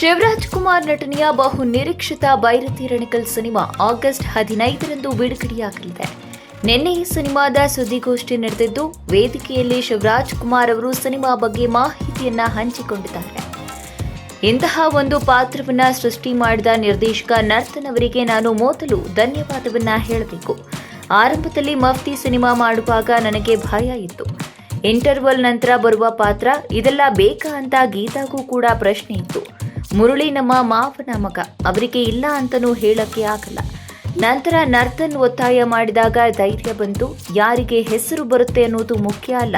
ಶಿವರಾಜ್ ಕುಮಾರ್ ನಟನೆಯ ಬಹು ನಿರೀಕ್ಷಿತ ಬೈರತಿ ರಣಕಲ್ ಸಿನಿಮಾ ಆಗಸ್ಟ್ ಹದಿನೈದರಂದು ಬಿಡುಗಡೆಯಾಗಲಿದೆ. ನಿನ್ನೆ ಈ ಸಿನಿಮಾದ ಸುದ್ದಿಗೋಷ್ಠಿ ನಡೆದಿದ್ದು, ವೇದಿಕೆಯಲ್ಲಿ ಶಿವರಾಜ್ ಕುಮಾರ್ ಅವರು ಸಿನಿಮಾ ಬಗ್ಗೆ ಮಾಹಿತಿಯನ್ನ ಹಂಚಿಕೊಂಡಿದ್ದಾರೆ. ಇಂತಹ ಒಂದು ಪಾತ್ರವನ್ನ ಸೃಷ್ಟಿ ಮಾಡಿದ ನಿರ್ದೇಶಕ ನರ್ತನ್ ಅವರಿಗೆ ನಾನು ಮೊದಲು ಧನ್ಯವಾದವನ್ನ ಹೇಳಬೇಕು. ಆರಂಭದಲ್ಲಿ ಮಫ್ತಿ ಸಿನಿಮಾ ಮಾಡುವಾಗ ನನಗೆ ಭಯ ಇತ್ತು. ಇಂಟರ್ವಲ್ ನಂತರ ಬರುವ ಪಾತ್ರ, ಇದೆಲ್ಲ ಬೇಕಾ ಅಂತ ಗೀತಾಗೂ ಕೂಡ ಪ್ರಶ್ನೆ ಇತ್ತು. ಮುರಳಿ ನಮ್ಮ ಮಾವನ ಮಗ. ಅವರಿಗೆ ಇಲ್ಲ ಅಂತನೂ ಹೇಳಕ್ಕೆ ಆಗಲ್ಲ. ನಂತರ ನರ್ತನ್ ಒತ್ತಾಯ ಮಾಡಿದಾಗ ಧೈರ್ಯ ಬಂತು. ಯಾರಿಗೆ ಹೆಸರು ಬರುತ್ತೆ ಅನ್ನೋದು ಮುಖ್ಯ ಅಲ್ಲ.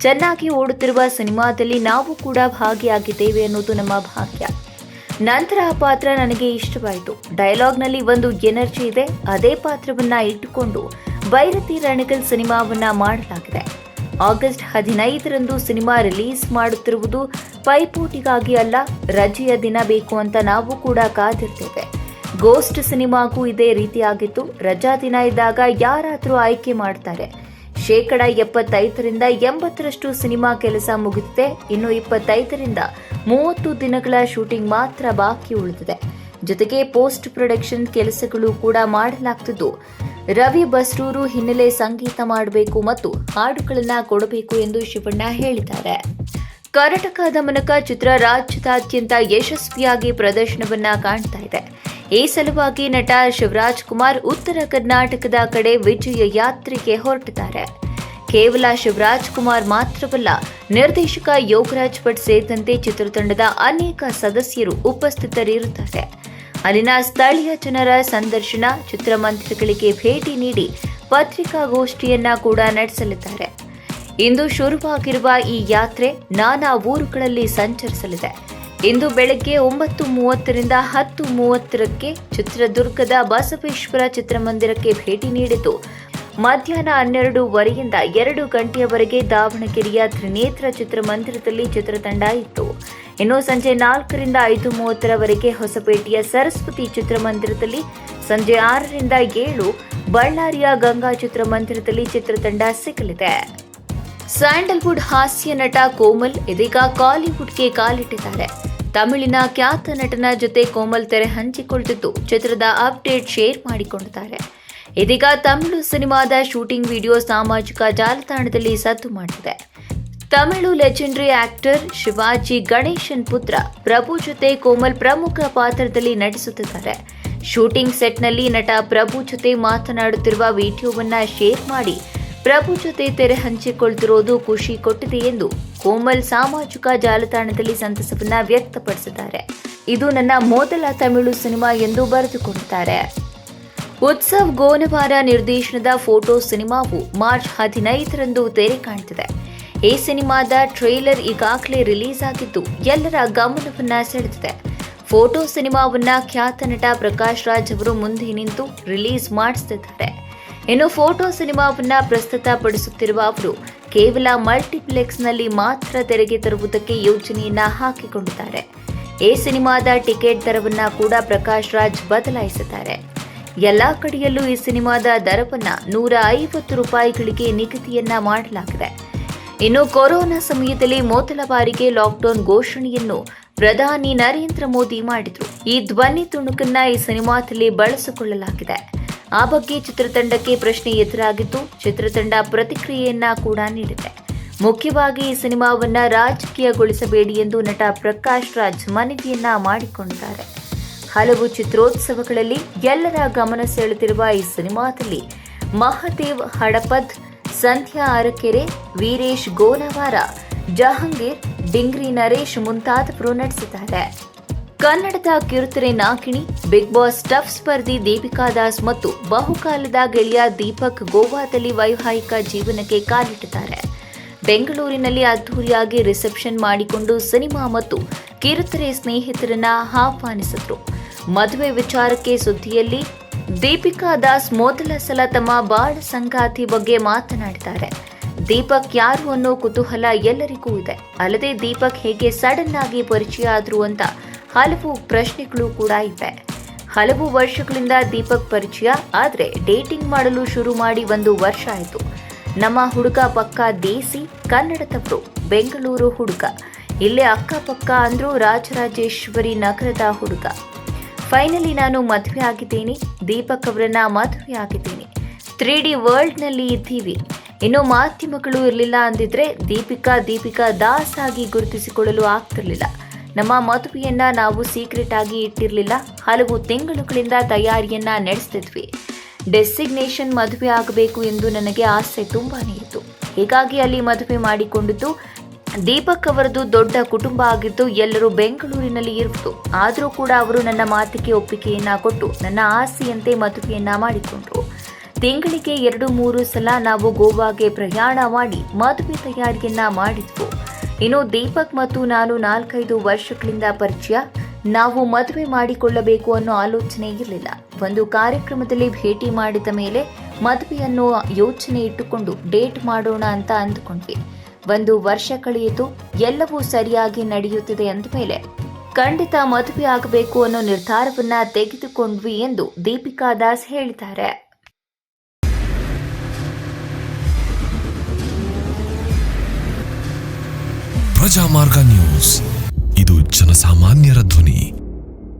ಚೆನ್ನಾಗಿ ಓಡುತ್ತಿರುವ ಸಿನಿಮಾದಲ್ಲಿ ನಾವು ಕೂಡ ಭಾಗಿಯಾಗಿದ್ದೇವೆ ಅನ್ನೋದು ನಮ್ಮ ಭಾಗ್ಯ. ನಂತರ ಆ ಪಾತ್ರ ನನಗೆ ಇಷ್ಟವಾಯಿತು. ಡೈಲಾಗ್ನಲ್ಲಿ ಒಂದು ಎನರ್ಜಿ ಇದೆ. ಅದೇ ಪಾತ್ರವನ್ನ ಇಟ್ಟುಕೊಂಡು ಬೈರತಿ ರಣಗಲ್ ಸಿನಿಮಾವನ್ನ ಮಾಡಲಾಗಿದೆ. ಆಗಸ್ಟ್ ಹದಿನೈದರಂದು ಸಿನಿಮಾ ರಿಲೀಸ್ ಮಾಡುತ್ತಿರುವುದು ಪೈಪೋಟಿಗಾಗಿ ಅಲ್ಲ, ರಜೆಯ ದಿನ ಬೇಕು ಅಂತ ನಾವು ಕೂಡ ಕಾದಿರ್ತೇವೆ. ಗೋಸ್ಟ್ ಸಿನಿಮಾಗೂ ಇದೇ ರೀತಿಯಾಗಿತ್ತು. ರಜಾ ದಿನ ಇದ್ದಾಗ ಯಾರಾದರೂ ಆಯ್ಕೆ ಮಾಡ್ತಾರೆ. ಶೇಕಡ ಎಪ್ಪತ್ತೈದರಿಂದ ಎಂಬತ್ತರಷ್ಟು ಸಿನಿಮಾ ಕೆಲಸ ಮುಗಿದಿದೆ. ಇನ್ನು ಇಪ್ಪತ್ತೈದರಿಂದ ಮೂವತ್ತು ದಿನಗಳ ಶೂಟಿಂಗ್ ಮಾತ್ರ ಬಾಕಿ ಉಳಿದಿದೆ. ಜೊತೆಗೆ ಪೋಸ್ಟ್ ಪ್ರೊಡಕ್ಷನ್ ಕೆಲಸಗಳು ಕೂಡ ಮಾಡಲಾಗ್ತಿದ್ದು. ರವಿ ಬಸ್ರೂರು ಹಿನ್ನೆಲೆ ಸಂಗೀತ ಮಾಡಬೇಕು ಮತ್ತು ಹಾಡುಗಳನ್ನು ಕೊಡಬೇಕು ಎಂದು ಶಿವಣ್ಣ ಹೇಳಿದ್ದಾರೆ. ಕರ್ನಾಟಕ ದಮನಕ ಚಿತ್ರ ರಾಜ್ಯದಾದ್ಯಂತ ಯಶಸ್ವಿಯಾಗಿ ಪ್ರದರ್ಶನವನ್ನ ಕಾಣ್ತಾ ಇದೆ. ಈ ಸಲುವಾಗಿ ನಟ ಶಿವರಾಜ್ ಕುಮಾರ್ ಉತ್ತರ ಕರ್ನಾಟಕದ ಕಡೆ ವಿಜಯ ಯಾತ್ರೆಗೆ ಹೊರಟಿದ್ದಾರೆ. ಕೇವಲ ಶಿವರಾಜ್ ಕುಮಾರ್ ಮಾತ್ರವಲ್ಲ, ನಿರ್ದೇಶಕ ಯೋಗರಾಜ್ ಭಟ್ ಸೇರಿದಂತೆ ಚಿತ್ರತಂಡದ ಅನೇಕ ಸದಸ್ಯರು ಉಪಸ್ಥಿತರಿರುತ್ತಾರೆ. ಅಲ್ಲಿನ ಸ್ಥಳೀಯ ಜನರ ಸಂದರ್ಶನ, ಚಿತ್ರಮಂದಿರಗಳಿಗೆ ಭೇಟಿ ನೀಡಿ ಪತ್ರಿಕಾಗೋಷ್ಠಿಯನ್ನ ಕೂಡ ನಡೆಸಲಿದ್ದಾರೆ. ಇಂದು ಶುರುವಾಗಿರುವ ಈ ಯಾತ್ರೆ ನಾನಾ ಊರುಗಳಲ್ಲಿ ಸಂಚರಿಸಲಿದೆ. ಇಂದು ಬೆಳಗ್ಗೆ ಒಂಬತ್ತು ಮೂವತ್ತರಿಂದ ಹತ್ತು ಮೂವತ್ತರಕ್ಕೆ ಚಿತ್ರದುರ್ಗದ ಬಸವೇಶ್ವರ ಚಿತ್ರಮಂದಿರಕ್ಕೆ ಭೇಟಿ ನೀಡಿತು ಮಧ್ಯಾಹ್ನ ಹನ್ನೆರಡೂವರೆಯಿಂದ ಎರಡು ಗಂಟೆಯವರೆಗೆ ದಾವಣಗೆರೆಯ ತ್ರಿನೇತ್ರ ಚಿತ್ರಮಂದಿರದಲ್ಲಿ ಚಿತ್ರತಂಡ ಇತ್ತು. ಇನ್ನು ಸಂಜೆ ನಾಲ್ಕರಿಂದ ಐದು ಮೂವತ್ತರವರೆಗೆ ಹೊಸಪೇಟೆಯ ಸರಸ್ವತಿ ಚಿತ್ರಮಂದಿರದಲ್ಲಿ ಸಂಜೆ ಆರರಿಂದ ಏಳು ಬಳ್ಳಾರಿಯ ಗಂಗಾ ಚಿತ್ರಮಂದಿರದಲ್ಲಿ ಚಿತ್ರತಂಡ ಸಿಗಲಿದೆ. ಸ್ಯಾಂಡಲ್ವುಡ್ ಹಾಸ್ಯ ನಟ ಕೋಮಲ್ ಇದೀಗ ಕಾಲಿವುಡ್ಗೆ ಕಾಲಿಟ್ಟಿದ್ದಾರೆ. ತಮಿಳಿನ ಖ್ಯಾತ ನಟನ ಜೊತೆ ಕೋಮಲ್ ತೆರೆ ಹಂಚಿಕೊಳ್ತಿದ್ದು ಚಿತ್ರದ ಅಪ್ಡೇಟ್ ಶೇರ್ ಮಾಡಿಕೊಂಡಿದ್ದಾರೆ. ಇದೀಗ ತಮಿಳು ಸಿನಿಮಾದ ಶೂಟಿಂಗ್ ವಿಡಿಯೋ ಸಾಮಾಜಿಕ ಜಾಲತಾಣದಲ್ಲಿ ಸದ್ದು ಮಾಡಿದೆ. ತಮಿಳು ಲೆಜೆಂಡರಿ ಆಕ್ಟರ್ ಶಿವಾಜಿ ಗಣೇಶನ್ ಪುತ್ರ ಪ್ರಭು ಜೊತೆ ಕೋಮಲ್ ಪ್ರಮುಖ ಪಾತ್ರದಲ್ಲಿ ನಟಿಸುತ್ತಿದ್ದಾರೆ. ಶೂಟಿಂಗ್ ಸೆಟ್ನಲ್ಲಿ ನಟ ಪ್ರಭು ಜೊತೆ ಮಾತನಾಡುತ್ತಿರುವ ವಿಡಿಯೋವನ್ನ ಶೇರ್ ಮಾಡಿ ಪ್ರಭು ಜೊತೆ ತೆರೆ ಹಂಚಿಕೊಳ್ತಿರೋದು ಖುಷಿ ಕೊಟ್ಟಿದೆ ಎಂದು ಕೋಮಲ್ ಸಾಮಾಜಿಕ ಜಾಲತಾಣದಲ್ಲಿ ಸಂತಸವನ್ನ ವ್ಯಕ್ತಪಡಿಸಿದ್ದಾರೆ. ಇದು ನನ್ನ ಮೊದಲ ತಮಿಳು ಸಿನಿಮಾ ಎಂದು ಬರೆದುಕೊಂಡಿದ್ದಾರೆ. ಉತ್ಸವ್ ಗೋನವಾರ ನಿರ್ದೇಶನದ ಫೋಟೋ ಸಿನಿಮಾವು ಮಾರ್ಚ್ ಹದಿನೈದರಂದು ತೆರೆ ಕಾಣ್ತಿದೆ. ಈ ಸಿನಿಮಾದ ಟ್ರೈಲರ್ ಈಗಾಗಲೇ ರಿಲೀಸ್ ಆಗಿದ್ದು ಎಲ್ಲರ ಗಮನವನ್ನ ಸೆಳೆದಿದೆ. ಫೋಟೋ ಸಿನಿಮಾವನ್ನ ಖ್ಯಾತ ನಟ ಪ್ರಕಾಶ್ ರಾಜ್ ಅವರು ಮುಂದೆ ನಿಂತು ರಿಲೀಸ್ ಮಾಡಿಸುತ್ತಿದ್ದಾರೆ ಇನ್ನು ಫೋಟೋ ಸಿನಿಮಾವನ್ನ ಪ್ರಸ್ತುತಪಡಿಸುತ್ತಿರುವ ಅವರು ಕೇವಲ ಮಲ್ಟಿಪ್ಲೆಕ್ಸ್ನಲ್ಲಿ ಮಾತ್ರ ತೆರೆಗೆ ತರುವುದಕ್ಕೆ ಯೋಜನೆಯನ್ನ ಹಾಕಿಕೊಂಡಿದ್ದಾರೆ. ಈ ಸಿನಿಮಾದ ಟಿಕೆಟ್ ದರವನ್ನ ಕೂಡ ಪ್ರಕಾಶ್ ರಾಜ್ ಬದಲಾಯಿಸಿದ್ದಾರೆ. ಎಲ್ಲಾ ಕಡೆಯಲ್ಲೂ ಈ ಸಿನಿಮಾದ ದರವನ್ನ ನೂರ ಐವತ್ತು ರೂಪಾಯಿಗಳಿಗೆ ನಿಗದಿಯನ್ನ ಮಾಡಲಾಗಿದೆ. ಇನ್ನು ಕೊರೋನಾ ಸಮಯದಲ್ಲಿ ಮೊದಲ ಬಾರಿಗೆ ಲಾಕ್ಡೌನ್ ಘೋಷಣೆಯನ್ನು ಪ್ರಧಾನಿ ನರೇಂದ್ರ ಮೋದಿ ಮಾಡಿದ್ರು. ಈ ಧ್ವನಿ ತುಣುಕನ್ನ ಈ ಸಿನಿಮಾದಲ್ಲಿ ಬಳಸಿಕೊಳ್ಳಲಾಗಿದೆ. ಆ ಬಗ್ಗೆ ಚಿತ್ರತಂಡಕ್ಕೆ ಪ್ರಶ್ನೆ ಎದುರಾಗಿದ್ದು, ಚಿತ್ರತಂಡ ಪ್ರತಿಕ್ರಿಯೆಯನ್ನ ಕೂಡ ನೀಡಿದೆ. ಮುಖ್ಯವಾಗಿ ಈ ಸಿನಿಮಾವನ್ನ ರಾಜಕೀಯಗೊಳಿಸಬೇಡಿ ಎಂದು ನಟ ಪ್ರಕಾಶ್ ರಾಜ್ ಮನವಿಯನ್ನ ಮಾಡಿಕೊಂಡಿದ್ದಾರೆ. ಹಲವು ಚಿತ್ರೋತ್ಸವಗಳಲ್ಲಿ ಎಲ್ಲರ ಗಮನ ಸೆಳೆದಿರುವ ಈ ಸಿನಿಮಾದಲ್ಲಿ ಮಹದೇವ್ ಹಡಪದ್ ಸಂಧ್ಯಾ ಅರಕೆರೆ ವೀರೇಶ್ ಗೋನವಾರ, ಜಹಾಂಗೀರ್, ಡಿಂಗ್ರಿ ನರೇಶ್ ಮುಂತಾದವರು ನಡೆಸಿದ್ದಾರೆ. ಕನ್ನಡದ ಕಿರುತೆರೆ ನಾಕಿಣಿ, ಬಿಗ್ ಬಾಸ್ ಟಫ್ ಸ್ಪರ್ಧಿ ದೀಪಿಕಾ ದಾಸ್ ಮತ್ತು ಬಹುಕಾಲದ ಗೆಳೆಯ ದೀಪಕ್ ಗೋವಾದಲ್ಲಿ ವೈವಾಹಿಕ ಜೀವನಕ್ಕೆ ಕಾಲಿಟ್ಟಿದ್ದಾರೆ. ಬೆಂಗಳೂರಿನಲ್ಲಿ ಅದ್ಧೂರಿಯಾಗಿ ರಿಸೆಪ್ಷನ್ ಮಾಡಿಕೊಂಡು ಸಿನಿಮಾ ಮತ್ತು ಕಿರುತೆರೆ ಸ್ನೇಹಿತರನ್ನ ಆಹ್ವಾನಿಸಿದ್ರು. ಮದುವೆ ವಿಚಾರಕ್ಕೆ ಸುದ್ದಿಯಲ್ಲಿ ದೀಪಿಕಾ ದಾಸ್ ಮೊದಲ ಸಲ ತಮ್ಮ ಬಾಳ ಸಂಗಾತಿ ಬಗ್ಗೆ ಮಾತನಾಡಿದ್ದಾರೆ ದೀಪಕ್ ಯಾರು ಅನ್ನೋ ಕುತೂಹಲ ಎಲ್ಲರಿಗೂ ಇದೆ. ಅಲ್ಲದೆ ದೀಪಕ್ ಹೇಗೆ ಸಡನ್ ಆಗಿ ಪರಿಚಯ ಆದ್ರು ಅಂತ ಹಲವು ಪ್ರಶ್ನೆಗಳು ಕೂಡ ಇವೆ ಹಲವು ವರ್ಷಗಳಿಂದ ದೀಪಕ್ ಪರಿಚಯ, ಆದ್ರೆ ಡೇಟಿಂಗ್ ಮಾಡಲು ಶುರು ಮಾಡಿ ಒಂದು ವರ್ಷ ಆಯಿತು. ನಮ್ಮ ಹುಡುಗ ಪಕ್ಕ ದೇಸಿ ಕನ್ನಡ ತಪ್ಪು ಬೆಂಗಳೂರು ಹುಡುಗ. ಇಲ್ಲೇ ಅಕ್ಕಪಕ್ಕ ಅಂದ್ರೂ ರಾಜರಾಜೇಶ್ವರಿ ನಗರದ ಹುಡುಗ. ಫೈನಲಿ ನಾನು ಮದುವೆ ಆಗಿದ್ದೀನಿ. ದೀಪಕ್ ಅವರನ್ನ ಮದುವೆ ಆಗಿದ್ದೀನಿ. ತ್ರೀ ಡಿ ವರ್ಲ್ಡ್ನಲ್ಲಿ ಇದ್ದೀವಿ. ಇನ್ನು ಮಾಧ್ಯಮಗಳು ಇರಲಿಲ್ಲ ಅಂದಿದ್ರೆ ದೀಪಿಕಾ ದೀಪಿಕಾ ದಾಸ್ ಆಗಿ ಗುರುತಿಸಿಕೊಳ್ಳಲು ಆಗ್ತಿರ್ಲಿಲ್ಲ. ನಮ್ಮ ಮದುವೆಯನ್ನ ನಾವು ಸೀಕ್ರೆಟ್ ಆಗಿ ಇಟ್ಟಿರಲಿಲ್ಲ. ಹಲವು ತಿಂಗಳುಗಳಿಂದ ತಯಾರಿಯನ್ನ ನಡೆಸ್ತಿದ್ವಿ. ಡೆಸಿಗ್ನೇಷನ್ ಮದುವೆ ಆಗಬೇಕು ಎಂದು ನನಗೆ ಆಸೆ ತುಂಬಾ ಇತ್ತು. ಹೀಗಾಗಿ ಅಲ್ಲಿ ಮದುವೆ ಮಾಡಿಕೊಂಡಿದ್ದು ದೀಪಕ್ ಅವರದು ದೊಡ್ಡ ಕುಟುಂಬ ಆಗಿದ್ದು ಎಲ್ಲರೂ ಬೆಂಗಳೂರಿನಲ್ಲಿ ಇರುವುದು. ಆದರೂ ಕೂಡ ಅವರು ನನ್ನ ಮಾತಿಗೆ ಒಪ್ಪಿಗೆಯನ್ನ ಕೊಟ್ಟು, ನನ್ನ ಆಸೆಯಂತೆ ಮದುವೆಯನ್ನ ಮಾಡಿಕೊಂಡ್ರು. ತಿಂಗಳಿಗೆ ಎರಡು, ಮೂರು ಸಲ ನಾವು ಗೋವಾಗೆ ಪ್ರಯಾಣ ಮಾಡಿ ಮದುವೆ ತಯಾರಿಯನ್ನ ಮಾಡಿದ್ವು. ಇನ್ನು ದೀಪಕ್ ಮತ್ತು ನಾನು ನಾಲ್ಕೈದು ವರ್ಷಗಳಿಂದ ಪರಿಚಯ. ನಾವು ಮದುವೆ ಮಾಡಿಕೊಳ್ಳಬೇಕು ಅನ್ನೋ ಆಲೋಚನೆ ಇರಲಿಲ್ಲ. ಒಂದು ಕಾರ್ಯಕ್ರಮದಲ್ಲಿ ಭೇಟಿ ಮಾಡಿದ ಮೇಲೆ ಮದುವೆಯನ್ನು ಯೋಚನೆ ಇಟ್ಟುಕೊಂಡು, ಡೇಟ್ ಮಾಡೋಣ ಅಂತ ಅಂದುಕೊಂಡ್ವಿ. ಒಂದು ವರ್ಷ ಕಳೆಯಿತು, ಎಲ್ಲವೂ ಸರಿಯಾಗಿ ನಡೆಯುತ್ತಿದೆ ಅಂದ ಮೇಲೆ, ಖಂಡಿತ ಮದುವೆ ಆಗಬೇಕು ಅನ್ನೋ ನಿರ್ಧಾರವನ್ನ ತೆಗೆದುಕೊಂಡ್ವಿ ಎಂದು ದೀಪಿಕಾ ದಾಸ್ ಹೇಳಿದ್ದಾರೆ. ಪ್ರಜಾಮಾರ್ಗ ನ್ಯೂಸ್. ಇದು ಜನಸಾಮಾನ್ಯರ ಧ್ವನಿ.